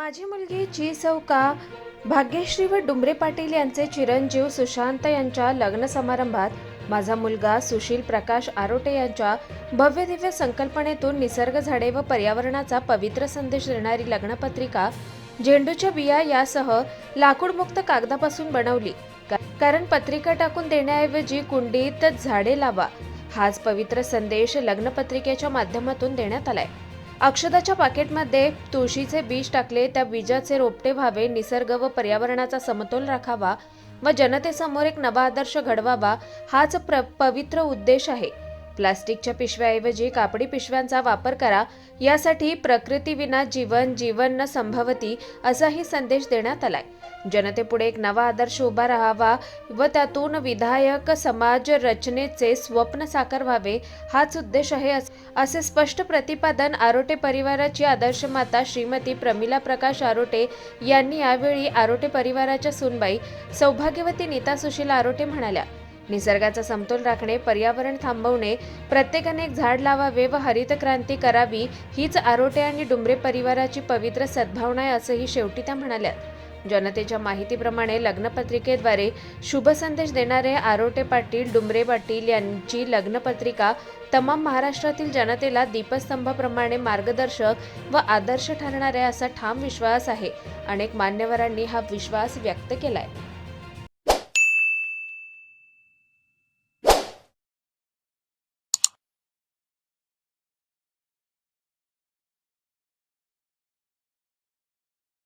माझी मुलगी जी चौका भाग्यश्री व डुंबरे पाटील यांचे चिरंजीव सुशांत यांच्या लग्न समारंभात माझा मुलगा सुशील प्रकाश आरोटे यांच्या भव्य दिव्य संकल्पनेतून निसर्ग झाडे व पर्यावरणाचा पवित्र संदेश देणारी लग्नपत्रिका झेंडूच्या बिया यासह लाकूडमुक्त कागदापासून बनवली. का- कारण पत्रिका टाकून देण्याऐवजी कुंडीत झाडे लावा हाच पवित्र संदेश लग्नपत्रिकेच्या माध्यमातून देण्यात आलाय. अक्षदाच्या पाकिटमध्ये तुळशीचे बीज टाकले त्या बीजाचे रोपटे व्हावे निसर्ग व पर्यावरणाचा समतोल राखावा व जनतेसमोर एक नवा आदर्श घडवावा हाच प्र पवित्र उद्देश आहे. प्लास्टिकच्या पिशव्याऐवजी कापडी पिशव्यांचा वापर करा. यासाठी प्रकृतीविना जीवन जीवन न संभवती असाही संदेश देण्यात आलाय. जनतेपुढे एक नवा आदर्श उभा राहावा व त्यातून विधायक समाज रचनेचे स्वप्न साकार व्हावे हाच उद्देश आहे असे स्पष्ट प्रतिपादन आरोटे परिवाराची आदर्श माता श्रीमती प्रमिला प्रकाश आरोटे यांनी यावेळी आरोटे परिवाराच्या सुनबाई सौभाग्यवती नीता सुशील आरोटे म्हणाल्या. निसर्गाचा समतोल राखणे पर्यावरण थांबवणे प्रत्येकाने एक झाड लावावे व हरित क्रांती करावी हीच आरोटे आणि डुंबरे परिवाराची पवित्र सद्भावना आहे असंही शेवटी त्या म्हणाल्या. जनतेच्या माहितीप्रमाणे लग्नपत्रिकेद्वारे शुभ संदेश देणारे आरोटे पाटील डुंबरे पाटील यांची लग्नपत्रिका तमाम महाराष्ट्रातील जनतेला दीपस्तंभाप्रमाणे मार्गदर्शक व आदर्श ठरणार आहे असा ठाम विश्वास आहे. अनेक मान्यवरांनी हा विश्वास व्यक्त केलाय.